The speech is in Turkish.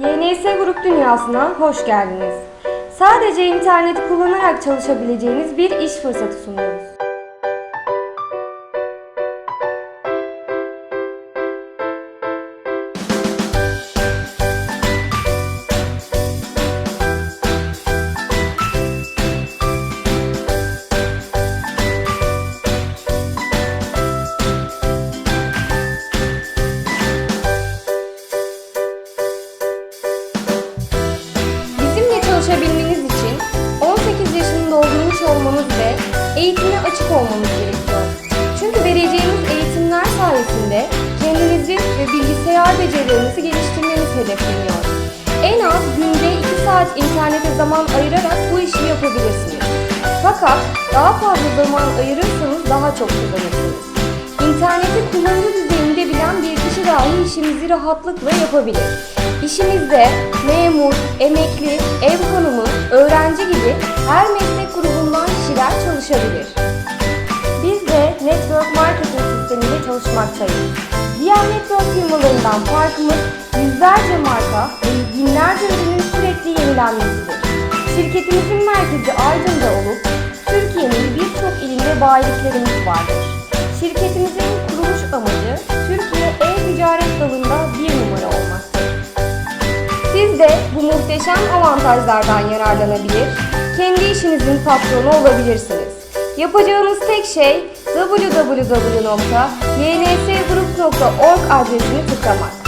YNS Grup dünyasına hoş geldiniz. Sadece interneti kullanarak çalışabileceğiniz bir iş fırsatı sunuyoruz. Bizimle çalışabilmeniz için 18 yaşını doldurmuş olmanız ve eğitime açık olmanız gerekiyor. Çünkü vereceğiniz eğitimler sayesinde kendinizi ve bilgisayar becerilerinizi geliştirmeniz hedefleniyor. En az günde 2 saat internete zaman ayırarak bu işi yapabilirsiniz. Fakat daha fazla zaman ayırırsanız daha çok kazanırsınız. İnterneti kullanıcı işimizi rahatlıkla yapabilir. İşinizde memur, emekli, ev hanımı, öğrenci gibi her meslek grubundan kişiler çalışabilir. Biz de network marketing sisteminde çalışmaktayız. Diğer network firmalarından farkımız yüzlerce marka ve binlerce ürünün sürekli yenilenmesidir. Şirketimizin merkezi Aydın'da olup Türkiye'nin birçok ilinde bayiliklerimiz vardır. Şirketimizin muhteşem avantajlardan yararlanabilir, kendi işinizin patronu olabilirsiniz. Yapacağınız tek şey www.ynsgroup.org adresini tıklamak.